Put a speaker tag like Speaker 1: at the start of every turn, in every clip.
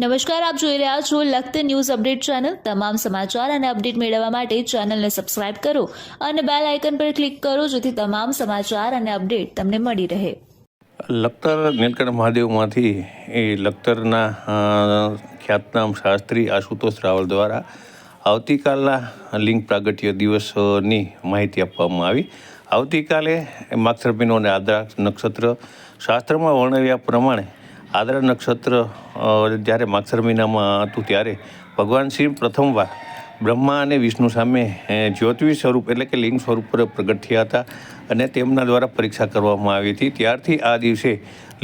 Speaker 1: નમસ્કાર, આપ જોઈ રહ્યા છો લખત ન્યૂઝ અપડેટ ચેનલ. તમામ સમાચાર અને અપડેટ મેળવવા માટે ચેનલને સબસ્ક્રાઇબ કરો અને બેલ આઇકન પર ક્લિક કરો જેથી તમામ સમાચાર અને અપડેટ તમને મળી રહે.
Speaker 2: લખતર નીલકંઠ મહાદેવમાંથી એ લખતરના ખ્યાતનામ શાસ્ત્રી આશુતોષ રાવલ દ્વારા આવતીકાલના લિંગ પ્રાગટ્ય દિવસની માહિતી આપવામાં આવી. આવતીકાલે માગસર અને આદ્રા નક્ષત્ર શાસ્ત્રમાં વર્ણવ્યા પ્રમાણે આદ્રા નક્ષત્ર જ્યારે માગસર મહિનામાં હતું ત્યારે ભગવાન શિવ પ્રથમવાર બ્રહ્મા અને વિષ્ણુ સામે જ્યોતિષ સ્વરૂપ એટલે કે લિંગ સ્વરૂપ પર પ્રગટ થયા હતા અને તેમના દ્વારા પરીક્ષા કરવામાં આવી હતી. ત્યારથી આ દિવસે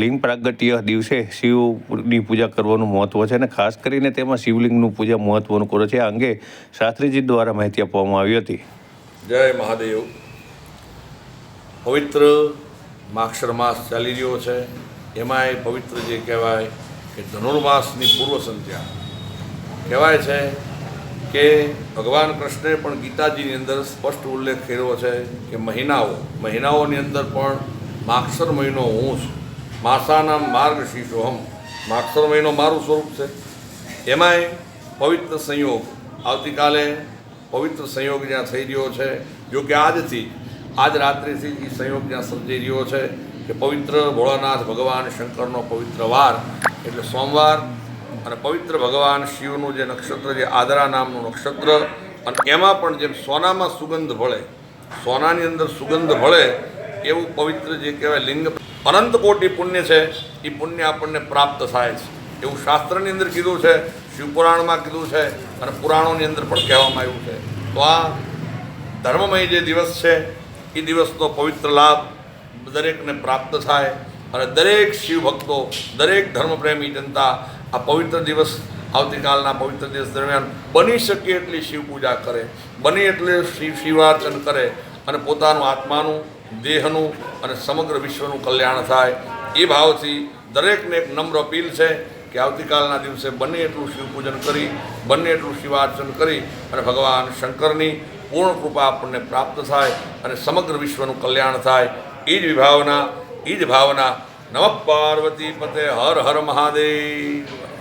Speaker 2: લિંગ પ્રાગટ્ય દિવસે શિવની પૂજા કરવાનું મહત્ત્વ છે અને ખાસ કરીને તેમાં શિવલિંગનું પૂજા મહત્ત્વનું કરે છે. આ અંગે શાસ્ત્રીજી દ્વારા માહિતી આપવામાં આવી હતી.
Speaker 3: જય મહાદેવ. પવિત્ર માક્ષર માસ ચાલી રહ્યો છે. એમાંય પવિત્ર જે કહેવાય કે ધનુર્માસની પૂર્વ સંધ્યા કહેવાય છે કે ભગવાન કૃષ્ણે પણ ગીતાજીની અંદર સ્પષ્ટ ઉલ્લેખ કર્યો છે કે મહિનાઓ, મહિનાઓની અંદર પણ માક્ષર મહિનો હું છું. માસાના માર્ગ શીશોહમ માક્ષર મહિનો મારું સ્વરૂપ છે. એમાંય પવિત્ર સંયોગ આવતીકાલે પવિત્ર સંયોગ જ્યાં થઈ રહ્યો છે જો કે આજથી આજ રાત્રિથી એ સંયોગ જ્યાં સર્જાઈ રહ્યો છે કે પવિત્ર ભોળાનાથ ભગવાન શંકરનો પવિત્ર વાર એટલે સોમવાર અને પવિત્ર ભગવાન શિવનું જે નક્ષત્ર, જે આદરા નામનું નક્ષત્ર અને એમાં પણ જેમ સોનામાં સુગંધ ભળે, સોનાની અંદર સુગંધ ભળે, એવું પવિત્ર જે કહેવાય લિંગ અનંત કોટી પુણ્ય છે એ પુણ્ય આપણને પ્રાપ્ત થાય છે. એવું શાસ્ત્રની અંદર કીધું છે, શિવપુરાણમાં કીધું છે અને પુરાણોની અંદર પણ કહેવામાં આવ્યું છે. તો આ ધર્મમય જે દિવસ છે એ દિવસનો પવિત્ર લાભ દરેકને પ્રાપ્ત થાય અને દરેક શિવ ભક્તો દરેક ધર્મપ્રેમી જનતા આ પવિત્ર દિવસ, આવતીકાલના પવિત્ર દિવસ દરમિયાન બની શકે એટલી શિવ પૂજા કરે, બને એટલે શિવ શિવાર્ચન કરે અને પોતાનું આત્માનું, દેહનું અને સમગ્ર વિશ્વનું કલ્યાણ થાય. એ ભાવથી દરેકને એક નમ્ર અપીલ છે કે આવતીકાલના દિવસે બને એટલું શિવ પૂજન કરી, બને એટલું શિવાર્ચન કરી અને ભગવાન શંકરની પૂર્ણ કૃપા આપણને પ્રાપ્ત થાય અને સમગ્ર વિશ્વનું કલ્યાણ થાય. એ જ વિભાવના એ જ ભાવના. નમઃ પાર્વતી પતે હર હર મહાદેવ.